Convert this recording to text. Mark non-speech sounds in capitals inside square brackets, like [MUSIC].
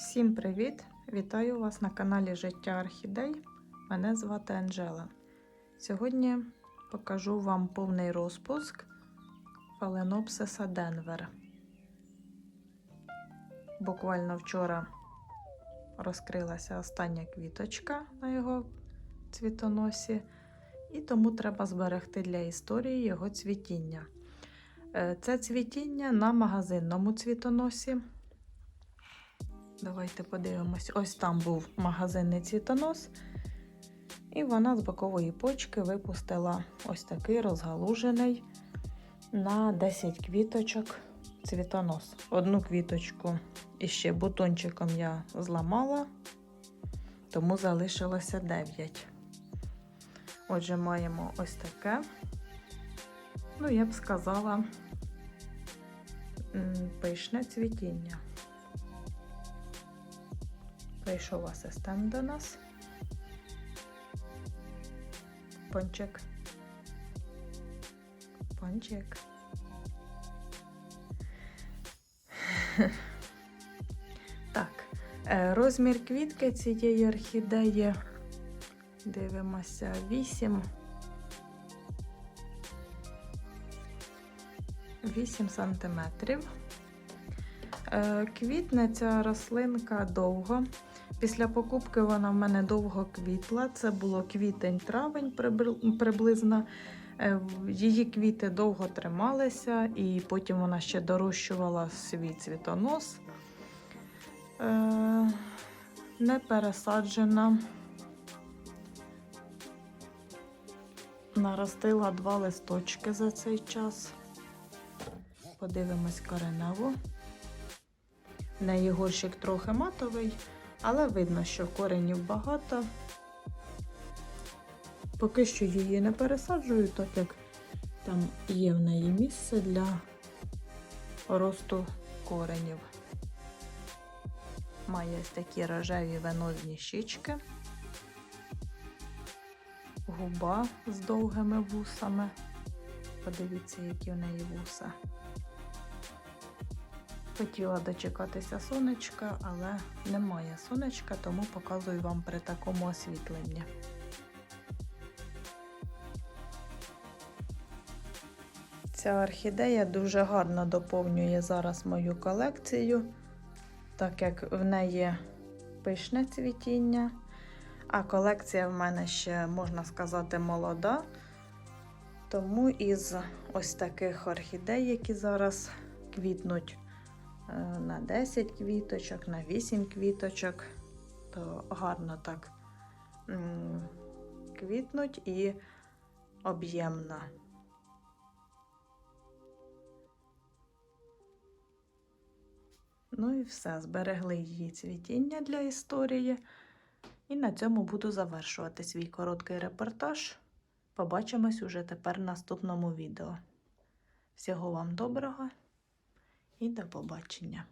Всім привіт! Вітаю вас на каналі Життя Орхідей. Мене звати Анжела. Сьогодні покажу вам повний розпуск фаленопсиса Денвер. Буквально вчора розкрилася остання квіточка на його цвітоносі, і тому треба зберегти для історії його цвітіння. Е, Це цвітіння на магазинному цвітоносі. Давайте подивимось. Ось там був магазинний цвітонос. І вона з бокової почки випустила ось такий розгалужений на 10 квіточок цвітонос. Одну квіточку іще бутончиком я зламала, тому залишилося 9. Отже, маємо ось таке. Ну, я б сказала, пишне цвітіння. Прийшов асистент до нас. Пончик. Пончик. [LAUGHS] Так, е, розмір квітки цієї орхідеї. Дивимося 8. 8 сантиметрів. Е, Квітне ця рослинка довго. Після покупки вона в мене довго квітла. Це було квітень-травень приблизно. Е, Її квіти довго трималися, і потім вона ще дорощувала свій цвітонос. Е, Не пересаджена. Наростила два листочки за цей час. Подивимось кореневу. В неї горщик трохи матовий, але видно, що коренів багато. Поки що її не пересаджую, так як там є в неї місце для росту коренів. Має ось такі рожеві венозні щічки, губа з довгими вусами. Подивіться, які в неї вуса. Хотіла дочекатися сонечка, але немає сонечка, тому показую вам при такому освітленні. Ця орхідея дуже гарно доповнює зараз мою колекцію, так як в неї пишне цвітіння, а колекція в мене ще, можна сказати, молода. Тому із ось таких орхідей, які зараз квітнуть на 10 квіточок, на 8 квіточок, то гарно так квітнуть і об'ємно. Ну і все, зберегли її цвітіння для історії. І на цьому буду завершувати свій короткий репортаж. Побачимось уже тепер в наступному відео. Всього вам доброго і до побачення!